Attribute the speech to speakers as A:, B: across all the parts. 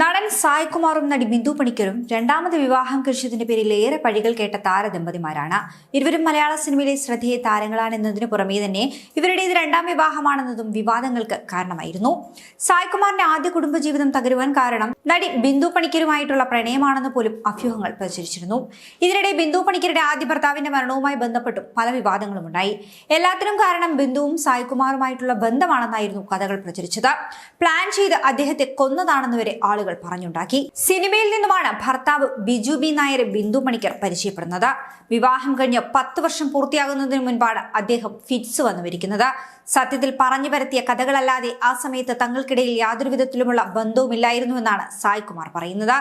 A: നടൻ സായ്കുമാറും നടി ബിന്ദു പണിക്കരും രണ്ടാമത് വിവാഹം കഴിച്ചതിന്റെ പേരിൽ ഏറെ പഴികൾ കേട്ട താരദമ്പതിമാരാണ് ഇരുവരും മലയാള സിനിമയിലെ ശ്രദ്ധേയ താരങ്ങളാണെന്നതിനു പുറമേ തന്നെ ഇവരുടെ ഇത് രണ്ടാം വിവാഹമാണെന്നതും വിവാദങ്ങൾക്ക് കാരണമായിരുന്നു. സായ്കുമാറിന്റെ ആദ്യ കുടുംബജീവിതം തകരുവാൻ കാരണം നടി ബിന്ദു പണിക്കരുമായിട്ടുള്ള പ്രണയമാണെന്ന് പോലും അഭ്യൂഹങ്ങൾ പ്രചരിച്ചിരുന്നു. ഇതിനിടെ ബിന്ദു പണിക്കരുടെ ആദ്യ ഭർത്താവിന്റെ മരണവുമായി ബന്ധപ്പെട്ടും പല വിവാദങ്ങളും ഉണ്ടായി എല്ലാത്തിനും കാരണം ബിന്ദുവും സായ്കുമാറുമായിട്ടുള്ള ബന്ധമാണെന്നായിരുന്നു കഥകൾ പ്രചരിച്ചത്. പ്ലാൻ ചെയ്ത് അദ്ദേഹത്തെ കൊന്നതാണെന്ന് വരെ ആളുകൾ പറഞ്ഞുണ്ടാക്കി. സിനിമയിൽ നിന്നുമാണ് ഭർത്താവ് ബിജു ബി നായരെ ബിന്ദു പണിക്കർ പരിചയപ്പെടുന്നത്. വിവാഹം കഴിഞ്ഞ് പത്ത് വർഷം പൂർത്തിയാകുന്നതിന് മുൻപാണ് അദ്ദേഹം ഫിറ്റ്സ് വന്നുവരിക്കുന്നത് സത്യത്തിൽ പറഞ്ഞു പരത്തിയ കഥകളല്ലാതെ ആ സമയത്ത് തങ്ങൾക്കിടയിൽ യാതൊരു വിധത്തിലുമുള്ള ബന്ധവുമില്ലായിരുന്നുവെന്നാണ് സായ്കുമാർ പറയുന്നത്.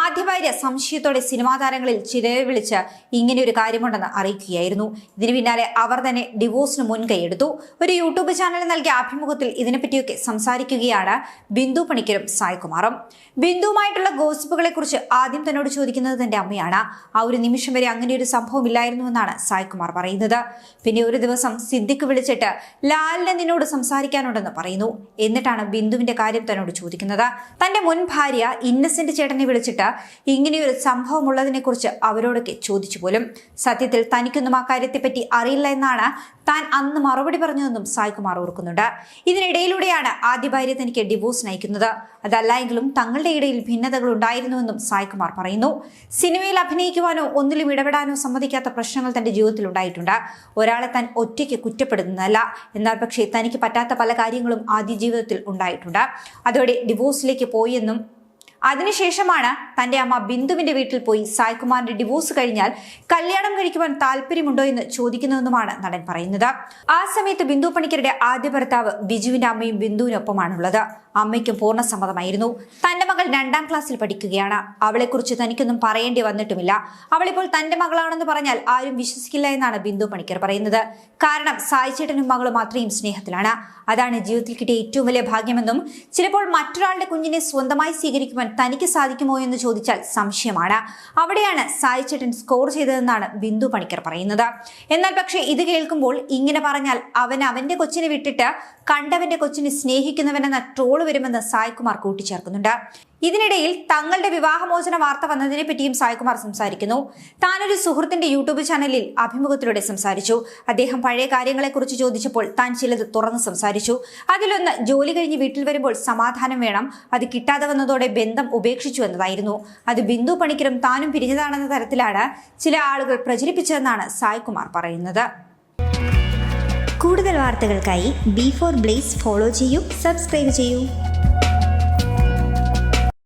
A: ആദ്യ ഭാര്യ സംശയത്തോടെ സിനിമാ താരങ്ങളിൽ ചിലരെ വിളിച്ച് ഇങ്ങനെ ഒരു കാര്യമുണ്ടെന്ന് അറിയിക്കുകയായിരുന്നു. ഇതിന് പിന്നാലെ അവർ തന്നെ ഡിവോഴ്സിന് മുൻകൈയെടുത്തു ഒരു യൂട്യൂബ് ചാനൽ നൽകിയ അഭിമുഖത്തിൽ ഇതിനെപ്പറ്റിയൊക്കെ സംസാരിക്കുകയാണ് ബിന്ദു പണിക്കരും സായ്കുമാറും. ബിന്ദുവുമായിട്ടുള്ള ഗോസിപ്പുകളെ കുറിച്ച് ആദ്യം തന്നോട് ചോദിക്കുന്നത് തന്റെ അമ്മയാണ്. ആ ഒരു നിമിഷം വരെ അങ്ങനെ ഒരു സംഭവം ഇല്ലായിരുന്നുവെന്നാണ് സായ്കുമാർ പറയുന്നത്. പിന്നെ ഒരു ദിവസം സിദ്ദിഖ് വിളിച്ചിട്ട് ലാലിനെ നിന്നോട് സംസാരിക്കാനുണ്ടെന്ന് പറയുന്നു. എന്നിട്ടാണ് ബിന്ദുവിന്റെ കാര്യം തന്നോട് ചോദിക്കുന്നത്. തന്റെ മുൻ ഭാര്യ ഇന്നസെന്റ് ചേട്ടനെ വിളിച്ചിട്ട് ഇങ്ങനെയൊരു സംഭവം ഉള്ളതിനെ കുറിച്ച് അവരോടൊക്കെ ചോദിച്ചു പോലും. സത്യത്തിൽ തനിക്കൊന്നും ആ കാര്യത്തെപ്പറ്റി അറിയില്ല എന്നാണ് താൻ അന്ന് മറുപടി പറഞ്ഞതെന്നും സായ്കുമാർ ഓർക്കുന്നുണ്ട്. ഇതിനിടയിലൂടെയാണ് ആദ്യ ഭാര്യ തനിക്ക് ഡിവോഴ്സ് നയിക്കുന്നത്. അതല്ല എങ്കിലും തങ്ങളുടെ ഇടയിൽ ഭിന്നതകൾ ഉണ്ടായിരുന്നുവെന്നും സായ്കുമാർ പറയുന്നു. സിനിമയിൽ അഭിനയിക്കുവാനോ ഒന്നിലും ഇടപെടാനോ സമ്മതിക്കാത്ത പ്രശ്നങ്ങൾ തന്റെ ജീവിതത്തിൽ ഉണ്ടായിട്ടുണ്ട്. ഒരാളെ താൻ ഒറ്റയ്ക്ക് കുറ്റപ്പെടുന്നതല്ല എന്നാൽ പക്ഷേ തനിക്ക് പറ്റാത്ത പല കാര്യങ്ങളും ആദ്യ ജീവിതത്തിൽ ഉണ്ടായിട്ടുണ്ട്. അതോടെ ഡിവോഴ്സിലേക്ക് പോയെന്നും അതിനുശേഷമാണ് തന്റെ അമ്മ ബിന്ദുവിന്റെ വീട്ടിൽ പോയി സായ്കുമാറിന്റെ ഡിവോഴ്സ് കഴിഞ്ഞാൽ കല്യാണം കഴിക്കുവാൻ താല്പര്യമുണ്ടോ എന്ന് ചോദിക്കുന്നതെന്നുമാണ് നടൻ പറയുന്നത്. ആ സമയത്ത് ബിന്ദു പണിക്കരുടെ ആദ്യ ഭർത്താവ് ബിജുവിന്റെ അമ്മയും ബിന്ദുവിനൊപ്പമാണുള്ളത്. അമ്മയ്ക്കും പൂർണ സമ്മതമായിരുന്നു തന്റെ മകൾ രണ്ടാം ക്ലാസ്സിൽ പഠിക്കുകയാണ്. അവളെക്കുറിച്ച് തനിക്കൊന്നും പറയേണ്ടി വന്നിട്ടുമില്ല. അവളിപ്പോൾ തന്റെ മകളാണെന്ന് പറഞ്ഞാൽ ആരും വിശ്വസിക്കില്ല എന്നാണ് ബിന്ദു പണിക്കർ പറയുന്നത്. കാരണം സായിച്ചേട്ടനും മകളും അത്രയും സ്നേഹത്തിലാണ്. അതാണ് ജീവിതത്തിൽ കിട്ടിയ ഏറ്റവും വലിയ ഭാഗ്യമെന്നും ചിലപ്പോൾ മറ്റൊരാളുടെ കുഞ്ഞിനെ സ്വന്തമായി സ്വീകരിക്കുവാൻ തനിക്ക് സാധിക്കുമോ എന്ന് ചോദിച്ചാൽ സംശയമാണ്. അവിടെയാണ് സായി ചേട്ടൻ സ്കോർ ചെയ്തതെന്നാണ് ബിന്ദു പണിക്കർ പറയുന്നത്. എന്നാൽ പക്ഷേ ഇത് കേൾക്കുമ്പോൾ ഇങ്ങനെ പറഞ്ഞാൽ അവൻ അവന്റെ കൊച്ചിനെ വിട്ടിട്ട് കണ്ടവന്റെ കൊച്ചിനെ സ്നേഹിക്കുന്നവനെന്ന ട്രോൾ വരുമെന്ന് സായ്കുമാർ കൂട്ടിച്ചേർക്കുന്നുണ്ട്. ഇതിനിടയിൽ തങ്ങളുടെ വിവാഹമോചന വാർത്ത വന്നതിനെ പറ്റിയും സായ്കുമാർ സംസാരിക്കുന്നു. താനൊരു സുഹൃത്തിന്റെ യൂട്യൂബ് ചാനലിൽ അഭിമുഖത്തിലൂടെ സംസാരിച്ചു. അദ്ദേഹം പഴയ കാര്യങ്ങളെക്കുറിച്ച് ചോദിച്ചപ്പോൾ താൻ ചിലത് തുറന്ന് സംസാരിച്ചു. അതിലൊന്ന് ജോലി കഴിഞ്ഞ് വീട്ടിൽ വരുമ്പോൾ സമാധാനം വേണം. അത് കിട്ടാതെ വന്നതോടെ ബന്ധം ഉപേക്ഷിച്ചു എന്നതായിരുന്നു. അത് ബിന്ദു പണിക്കരും താനും പിരിഞ്ഞതാണെന്ന തരത്തിലാണ് ചില ആളുകൾ പ്രചരിപ്പിച്ചതെന്നാണ് സായ്കുമാർ പറയുന്നത്.
B: കൂടുതൽ വാർത്തകൾക്കായി ബി ഫോർ ബ്ലേസ് ഫോളോ ചെയ്യൂ സബ്സ്ക്രൈബ് ചെയ്യൂ.